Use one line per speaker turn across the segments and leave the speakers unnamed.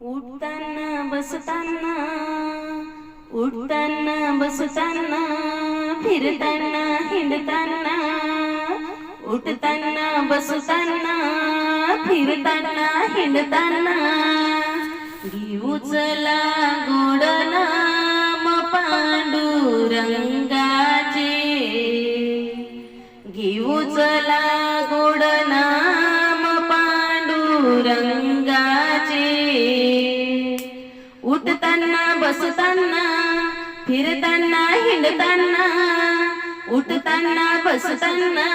उठताना बसताना उठताना बसताना फिरताना हिंडताना उठताना बसताना फिरताना हिंडताना. घेऊ चला गोड नाम पांडुरंगाचे घेऊ चला बसताना फिरताना हिंडताना उठताना बसताना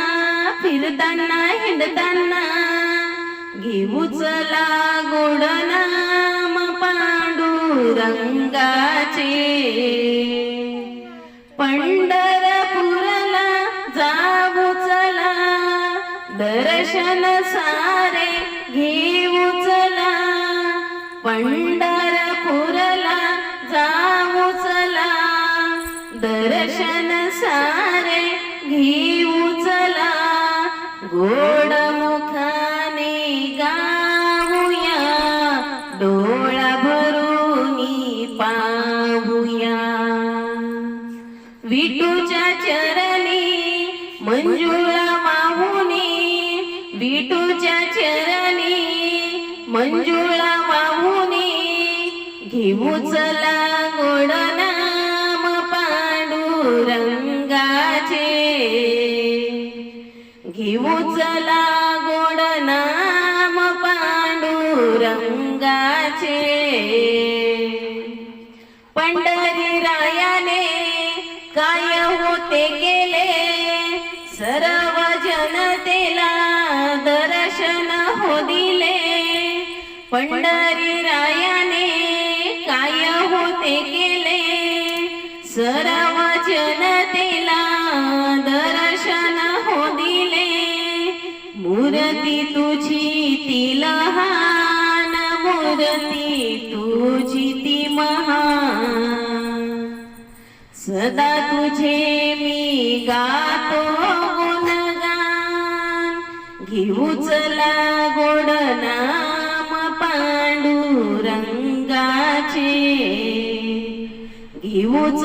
फिरताना हिंडताना घेऊ चला गोड नाम पांडुरंगाचे. पंढरपूरला जाऊ चला दर्शन सारे घेऊ चला. पंढर सारे घेऊ चला. गोड मुखाने गाऊया. डोळा भरूनी पाहूया. विटूच्या चरणी मंजुळा वाहुनी विटूच्या चरणी मंजुळा वाहुनी घेऊ चला गोडा घेऊ चला गोड नाम पांडुरंगाचे. पंढरी रायाने काय होते गेले सर्व जनतेला दर्शन हो दिले. पंढरी रायाने काय होते गेले सर्व जनतेला दर्शन हो दिले. मूर्ती तुझी ती लहान मूर्ती तुझी ती महान. सदा तुझे मी गातो गुणगान. घेऊ चला गोड नाम पांडुरंगाचे. घेऊ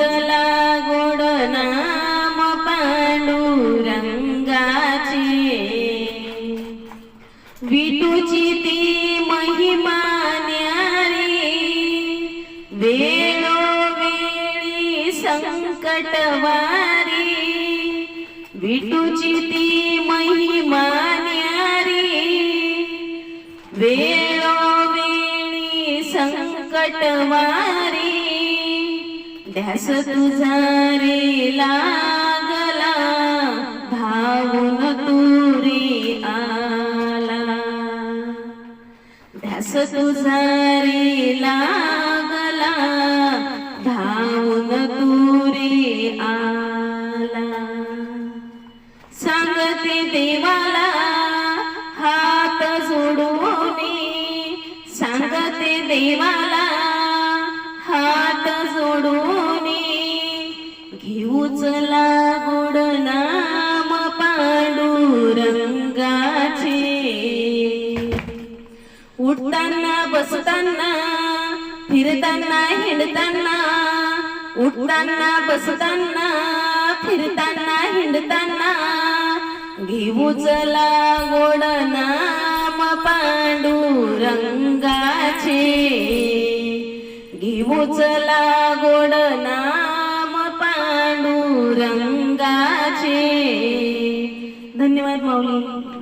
विटूची ती महिमा न्यारी. वेळोवेळी संकटवारी ध्यास तुझा रे लागला धावून तुरी आला. ध्यास तुझा सांगते देवाला हात जोडून सांगते देवाला हात जोडून घेऊ चला गोड नाम पांडुरंगाचे उठताना बसताना फिरताना हिंडताना उठताना बसताना फिरताना हिंडताना घेऊ चला गोड नाम पांडुरंगाचे. घेऊ चला गोड नाम पांडुरंगाचे. धन्यवाद माऊली.